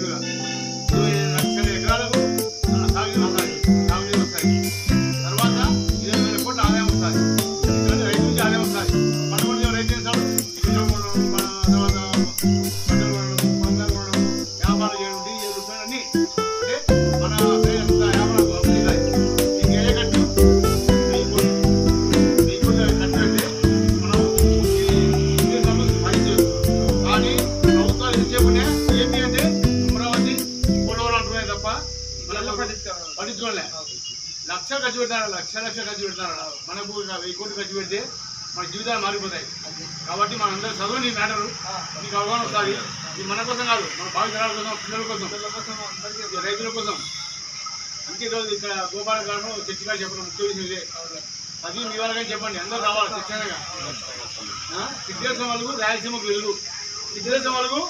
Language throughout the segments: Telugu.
చూద్దాం కంటిన్యూగా లక్షల ఎకరాలకు వస్తాయి సాగునీరు వస్తాయి తర్వాత ఇరవై వేల కోట్ల ఆదాయం వస్తుంది రైతు నుంచి ఆదాయం వస్తుంది కూడా రైతు చేస్తాడు తర్వాత పట్టించుకోలే. లక్ష ఖర్చు పెడతారు లక్ష లక్ష ఖర్చు పెడతారు మనకు ఇక వెయ్యి కోట్లు ఖర్చు పెడితే మన జీవితాలు మారిపోతాయి. కాబట్టి మనందరూ చదువు నీ మ్యాటరు. నీకు అవగాహన వస్తుంది. ఇది మన కోసం కాదు మన భావితరాల కోసం పిల్లల కోసం రైతుల కోసం. అందుకే ఈరోజు ఇక్కడ గోపాల గారు చర్చి గారు చెప్పడం ముఖ్య విషయం ఇదే. అది మీ వాళ్ళకని చెప్పండి అందరూ రావాలి శిక్షణగా సిద్ధేశం వాళ్ళకు రాయలసీమకు వెళ్ళు. సిద్ధేశం వాళ్ళకు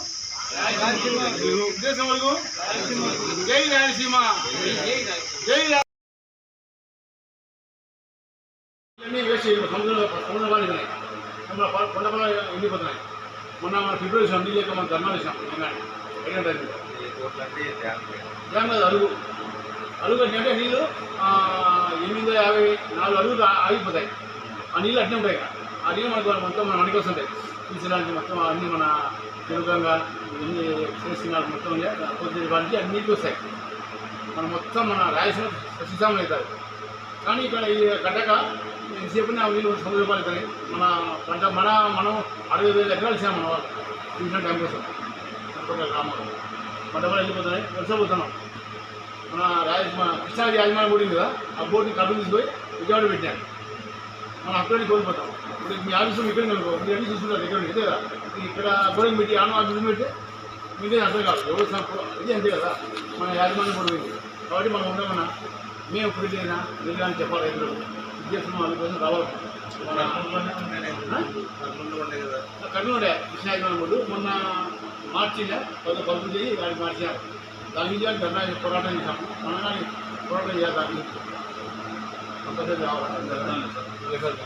సిద్ధేశ్వరం వాళ్ళకు జై రాయలసీమ జై రా- ఇవన్నీ సముద్రంలో సముద్ర పాలు కొండ పొలాలు ఎండిపోతున్నాయి మొన్న మన ఫిబ్రవరి వేసాం లేక మనం ధర్నా వేసాం ఏంటంటే దాని మీద అడుగు అడుగు అంటే నీళ్ళు ఎనిమిది యాభై నాలుగు అడుగులు ఆగిపోతాయి ఆ నీళ్ళు అట్నే ఉంటాయి ఆ నీళ్ళు మనకు మొత్తం మన మనకి వస్తుంటాయి. తీసడానికి మొత్తం అన్ని మన తెలుగంగా ఎన్ని చేసిన మొత్తం కొద్ది వాళ్ళకి అన్ని నీళ్ళు మన మొత్తం మన రాయలసీమ సస్యశ్యామం అవుతారు కానీ ఇక్కడ ఈ గడ్డక ఎంతసేపు నా వీళ్ళు సముద్ర అవుతాయి మన పంట మన మనం అరవై వేల ఎకరాలు ఇచ్చాం మన వాళ్ళు. చూసిన టైం కోసం. గ్రామాలు పంట కూడా వెళ్ళిపోతున్నాయి. వెళ్ళిపోతున్నాం మన రాయలసీమ కృష్ణాది యాజమాన్యం బోర్డింగ్ కదా ఆ బోర్డుని కడుపు తీసుకొని విజయవాడ పెట్టాను మనం అక్కడే కోల్పోతాం. ఇప్పుడు మీ ఆఫీసు ఇక్కడ అనుకో మీరు అన్ని చూస్తున్నారు ఇక్కడ ఇదే కదా. ఇక్కడ బోర్డింగ్ పెట్టి ఆన్ ఆఫీసు పెట్టి మీదే అర్థం కాదు. ఎవరు సంప- ఇది అంతే కదా. మన యాజమాన్యం కూడా కాబట్టి మనం ఉండమన్నా మేము ఇప్పుడు లేదా మీరు అని చెప్పాలి రైతులు విద్యాసం వాళ్ళ కోసం రావాలి. మన కర్నూలు ఉండే కృష్ణ యాజమాన్యం బోర్డు మొన్న మార్చిలే కొంత పలుపు చేయి దానికి మార్చారు. దాని నుంచి ధర్నా పోరాటం చేశాము మనగానే పోరాటం చేయాలి దానికి కంపల్సరీ రావాలి